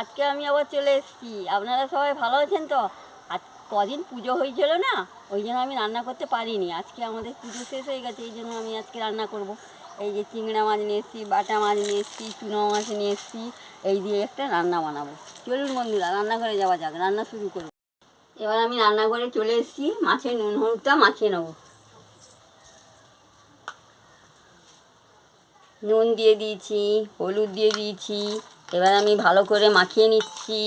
আজকে আমি আবার চলে এসেছি। আপনারা সবাই ভালো আছেন তো? আজ কদিন পুজো হয়েছিল না, ওই জন্য আমি রান্না করতে পারিনি। আজকে আমাদের পুজো শেষ হয়ে গেছে, এই জন্য আমি আজকে রান্না করব। এই যে চিংড়া মাছ নিয়ে এসেছি, বাটা মাছ নিয়ে এসেছি, চুনো মাছ নিয়ে এসেছি, এই দিয়ে একটা রান্না বানাবো। চলুন বন্ধুরা, রান্নাঘরে যাওয়া যাক, রান্না শুরু করব। এবার আমি রান্নাঘরে চলে এসেছি, মাছের নুন, হলুদটা মাখিয়ে নেব। নুন দিয়ে দিয়েছি, হলুদ দিয়ে দিয়েছি এবার আমি ভালো করে মাখিয়ে নিচ্ছি।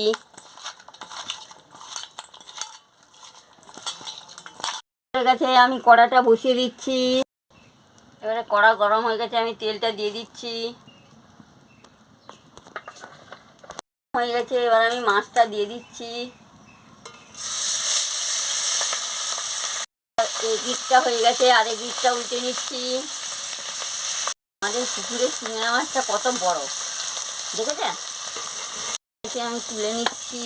গেছে আমি কড়াটা বসিয়ে দিচ্ছি। এবারে কড়া গরম হয়ে গেছে, আমি তেলটা দিয়ে দিচ্ছি। হয়ে গেছে, এবার আমি মাছটা দিয়ে দিচ্ছি। এই হয়ে গেছে আরেক দিকটা উল্টে নিচ্ছি। আমাদের পুকুরের চিংড়া মাছটা কত বড়। দেখেছেন একে আমি তুলে নিচ্ছি।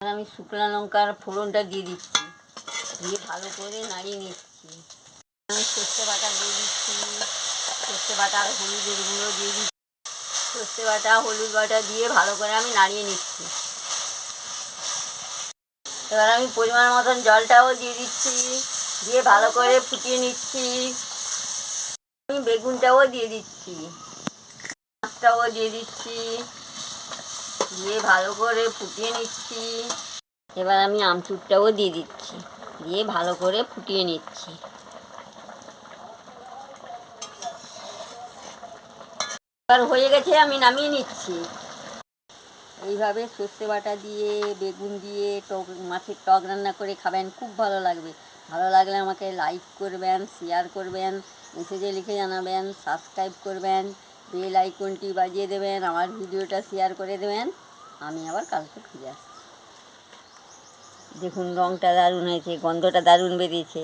আর আমি শুকনো লঙ্কার ফোড়নটা দিয়ে দিচ্ছি। দিয়ে ভালো করে নাড়িয়ে নিচ্ছি। আমি সর্ষে বাটা দিয়ে দিচ্ছি। সর্ষে বাটা আর হলুদের গুঁড়ো দিয়ে দিচ্ছি। সর্ষে বাটা, হলুদ বাটা দিয়ে ভালো করে আমি নাড়িয়ে নিচ্ছি। এবার আমি পরিমাণ মতন জলটাও দিয়ে দিচ্ছি। দিয়ে ভালো করে ফুটিয়ে নিচ্ছি। আমি বেগুনটাও দিয়ে দিচ্ছি। মাছটাও দিয়ে দিচ্ছি। দিয়ে ভালো করে ফুটিয়ে নিচ্ছি। এবার আমি আমচুরটাও দিয়ে দিচ্ছি। দিয়ে ভালো করে ফুটিয়ে নিচ্ছি। এবার হয়ে গেছে, আমি নামিয়ে নিচ্ছি। এইভাবে সর্ষে বাটা দিয়ে, বেগুন দিয়ে, টক, মাছের টক রান্না করে খাবেন, খুব ভালো লাগবে। ভালো লাগলে আমাকে লাইক করবেন শেয়ার করবেন মেসেজে লিখে জানাবেন সাবস্ক্রাইব করবেন। বেল আইকনটি বাজিয়ে দেবেন, আমার ভিডিওটা শেয়ার করে দেবেন। আমি আবার কালকে ফিরে আসছি। দেখুন রঙটা দারুণ হয়েছে, গন্ধটা দারুণ বেরিয়েছে।